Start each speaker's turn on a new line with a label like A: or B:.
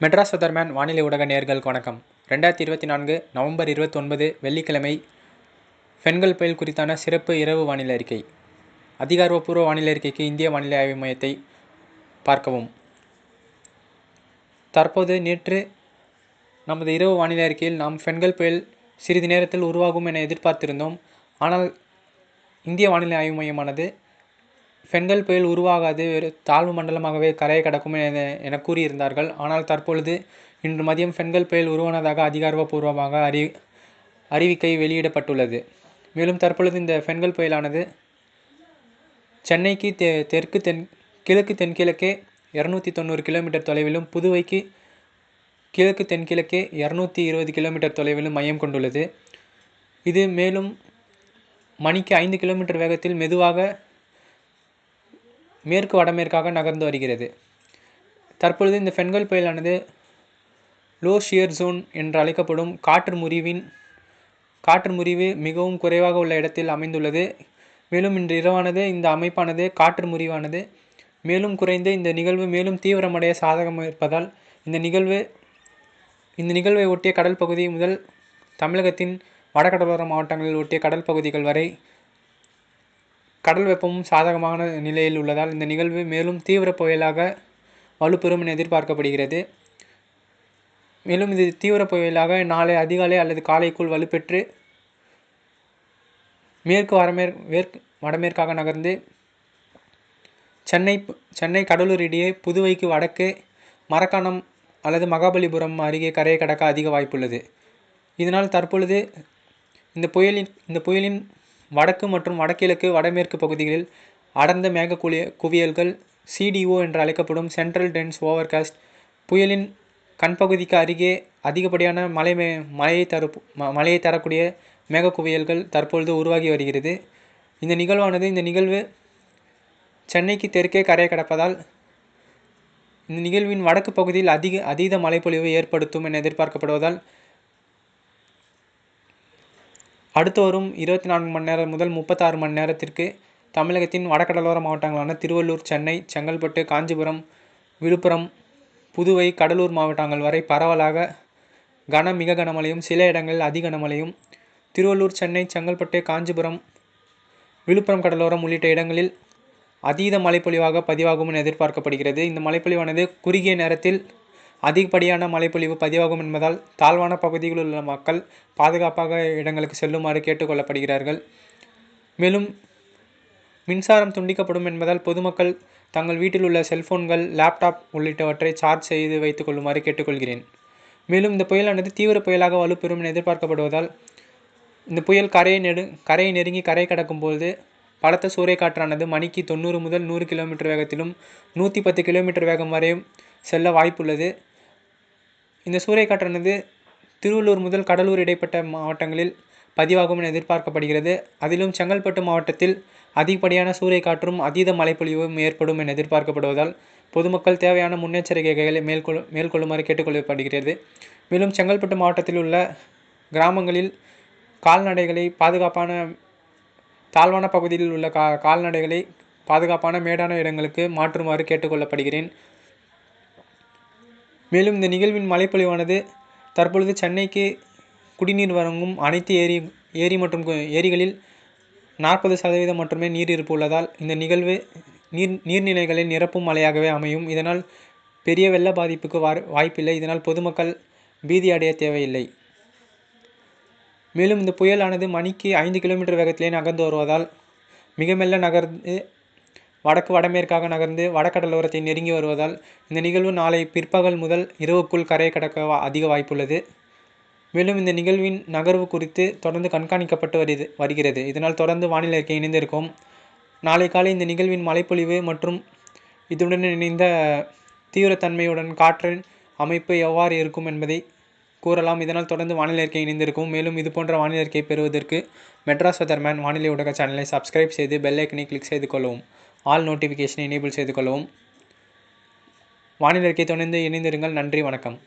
A: Madras weatherman வானிலை ஊடக நேர்களுக்கு வணக்கம். ரெண்டாயிரத்தி இருபத்தி நான்கு நவம்பர் இருபத்தொன்பது வெள்ளிக்கிழமை பெண்கள் புயல் குறித்தான சிறப்பு இரவு வானிலை அறிக்கை. அதிகாரப்பூர்வ வானிலை அறிக்கைக்கு இந்திய வானிலை ஆய்வு மையத்தை பார்க்கவும். தற்போது நேற்று நமது இரவு வானிலை அறிக்கையில் நாம் பெண்கள் புயல் சிறிது நேரத்தில் உருவாகும் என எதிர்பார்த்திருந்தோம். ஆனால் இந்திய வானிலை ஆய்வு மையமானது பெண்கள் புயல் உருவாகாது ஒரு தாழ்வு மண்டலமாகவே கரையை கடக்கும் என என கூறியிருந்தார்கள். ஆனால் தற்பொழுது இன்று மதியம் பெண்கள் புயல் உருவானதாக அதிகாரப்பூர்வமாக அறி அறிவிக்கை வெளியிடப்பட்டுள்ளது. மேலும் தற்பொழுது இந்த பெண்கள் புயலானது சென்னைக்கு தெ தெற்கு தென் கிழக்கு தென்கிழக்கே இரநூத்தி தொண்ணூறு கிலோமீட்டர் தொலைவிலும் புதுவைக்கு கிழக்கு தென்கிழக்கே இரநூத்தி இருபது கிலோமீட்டர் தொலைவிலும் மையம் கொண்டுள்ளது. இது மேலும் மணிக்கு ஐந்து கிலோமீட்டர் வேகத்தில் மெதுவாக மேற்கு வடமேற்காக நகர்ந்து வருகிறது. தற்பொழுது இந்த பெண்கள் புயலானது லோ ஷியர் ஜோன் என்று அழைக்கப்படும் காற்று முறிவின் காற்று முறிவு மிகவும் குறைவாக உள்ள இடத்தில் அமைந்துள்ளது. மேலும் இன்று இரவானது இந்த அமைப்பானது காற்று முறிவானது. மேலும் குறைந்து இந்த நிகழ்வு மேலும் தீவிரமடைய சாதகம் இருப்பதால் இந்த நிகழ்வு இந்த நிகழ்வை ஒட்டிய கடல் பகுதி முதல் தமிழகத்தின் வடகடலோர மாவட்டங்களில் ஒட்டிய கடல் பகுதிகள் வரை கடல் வெப்பமும் சாதகமான நிலையில் உள்ளதால் இந்த நிகழ்வு மேலும் தீவிர புயலாக வலுப்பெறும் என எதிர்பார்க்கப்படுகிறது. மேலும் இது தீவிர புயலாக நாளை அதிகாலை அல்லது காலைக்குள் வலுப்பெற்று மேற்கு வரமேற் மேற்கு வடமேற்காக நகர்ந்து சென்னை சென்னை கடலூர் இடையே புதுவைக்கு வடக்கே மரக்காணம் அல்லது மகாபலிபுரம் அருகே கரையை கடக்க அதிக வாய்ப்புள்ளது. இதனால் தற்பொழுது இந்த புயலின் இந்த புயலின் வடக்கு மற்றும் வடகிழக்கு வடமேற்கு பகுதிகளில் அடர்ந்த மேக குளிய குவியல்கள் சிடிஓ என்று அழைக்கப்படும் சென்ட்ரல் டென்ஸ் ஓவர்காஸ்ட் புயலின் கண்பகுதிக்கு அருகே அதிகப்படியான மழை மே மழையை தரு ம மழையை தரக்கூடிய மேக குவியல்கள் தற்பொழுது உருவாகி வருகிறது. இந்த நிகழ்வானது இந்த நிகழ்வு சென்னைக்கு தெற்கே கரையை கடப்பதால் இந்த நிகழ்வின் வடக்கு பகுதியில் அதிக அதீத மழைப்பொழிவு ஏற்படுத்தும் என எதிர்பார்க்கப்படுவதால் அடுத்து வரும் இருபத்தி நான்கு மணி நேரம் முதல் முப்பத்தாறு மணி நேரத்திற்கு தமிழகத்தின் வடகடலோர மாவட்டங்களான திருவள்ளூர் சென்னை செங்கல்பட்டு காஞ்சிபுரம் விழுப்புரம் புதுவை கடலூர் மாவட்டங்கள் வரை பரவலாக கன மிக கனமழையும் சில இடங்களில் அதி கனமழையும் திருவள்ளூர் சென்னை செங்கல்பட்டு காஞ்சிபுரம் விழுப்புரம் கடலோரம் உள்ளிட்ட இடங்களில் அதீத மழைப்பொழிவாக பதிவாகும் என எதிர்பார்க்கப்படுகிறது. இந்த மழைப்பொழிவானது குறுகிய நேரத்தில் அதிகப்படியான மழைப்பொழிவு பதிவாகும் என்பதால் தாழ்வான பகுதிகளில் உள்ள மக்கள் பாதுகாப்பாக இடங்களுக்கு செல்லுமாறு கேட்டுக்கொள்ளப்படுகிறார்கள். மேலும் மின்சாரம் துண்டிக்கப்படும் என்பதால் பொதுமக்கள் தங்கள் வீட்டில் உள்ள செல்போன்கள் லேப்டாப் உள்ளிட்டவற்றை சார்ஜ் செய்து வைத்துக் கொள்ளுமாறு கேட்டுக்கொள்கிறேன். மேலும் இந்த புயலானது தீவிர புயலாக வலுப்பெறும் என எதிர்பார்க்கப்படுவதால் இந்த புயல் கரையை நெடு கரையை நெருங்கி கரை கடக்கும் பலத்த சூறைக்காற்றானது மணிக்கு தொண்ணூறு முதல் நூறு கிலோமீட்டர் வேகத்திலும் நூற்றி பத்து கிலோமீட்டர் வேகம் வரையும் செல்ல வாய்ப்புள்ளது. இந்த சூறைக்காற்றானது திருவள்ளூர் முதல் கடலூர் இடைப்பட்ட மாவட்டங்களில் பதிவாகும் என எதிர்பார்க்கப்படுகிறது. அதிலும் செங்கல்பட்டு மாவட்டத்தில் அதிகப்படியான சூறைக்காற்றும் அதீத மழைப்பொழிவும் ஏற்படும் என எதிர்பார்க்கப்படுவதால் பொதுமக்கள் தேவையான முன்னெச்சரிக்கைகளை மேற்கொள் மேற்கொள்ளுமாறு கேட்டுக்கொள்ளப்படுகிறது. மேலும் செங்கல்பட்டு மாவட்டத்தில் உள்ள கிராமங்களில் கால்நடைகளை பாதுகாப்பான தாழ்வான பகுதியில் உள்ள கா கால்நடைகளை பாதுகாப்பான மேடான இடங்களுக்கு மாற்றுமாறு கேட்டுக்கொள்ளப்படுகிறேன். மேலும் இந்த நிகழ்வின் மழைப்பொழிவானது தற்பொழுது சென்னைக்கு குடிநீர் வழங்கும் அனைத்து ஏரி ஏரி மற்றும் ஏரிகளில் நாற்பது சதவீதம் மட்டுமே நீர் இருப்பு உள்ளதால் இந்த நிகழ்வு நீர் நீர்நிலைகளை நிரப்பும் மழையாகவே அமையும். இதனால் பெரிய வெள்ள பாதிப்புக்கு வா வாய்ப்பில்லை. இதனால் பொதுமக்கள் பீதி அடைய தேவையில்லை. மேலும் இந்த புயலானது மணிக்கு ஐந்து கிலோமீட்டர் வேகத்திலே நகர்ந்து வருவதால் மிக மெல்ல நகர்ந்து வடக்கு வடமேற்காக நகர்ந்து வடகடலோரத்தை நெருங்கி வருவதால் இந்த நிகழ்வு நாளை பிற்பகல் முதல் இரவுக்குள் கரையை கடக்க அதிக வாய்ப்புள்ளது. மேலும் இந்த நிகழ்வின் நகர்வு குறித்து தொடர்ந்து கண்காணிக்கப்பட்டு வருது வருகிறது. இதனால் தொடர்ந்து வானிலை அறிக்கை இணைந்திருக்கும். நாளை காலை இந்த நிகழ்வின் மழைப்பொழிவு மற்றும் இதுடன் இணைந்த தீவிரத்தன்மையுடன் காற்றின் அமைப்பு எவ்வாறு இருக்கும் என்பதை கூறலாம். இதனால் தொடர்ந்து வானிலை அறிக்கை இணைந்திருக்கும். மேலும் இது போன்ற வானிலை அறிக்கை பெறுவதற்கு மெட்ராஸ் வெதர்மேன் வானிலை ஊடக சேனலை சப்ஸ்கிரைப் செய்து பெல் ஐக்கனை கிளிக் செய்து கொள்ளவும். ஆல் நோட்டிஃபிகேஷனை எனேபிள் செய்து கொள்ளவும். வானிலை அறிக்கை தொடர்ந்து இணைந்திருங்கள். நன்றி வணக்கம்.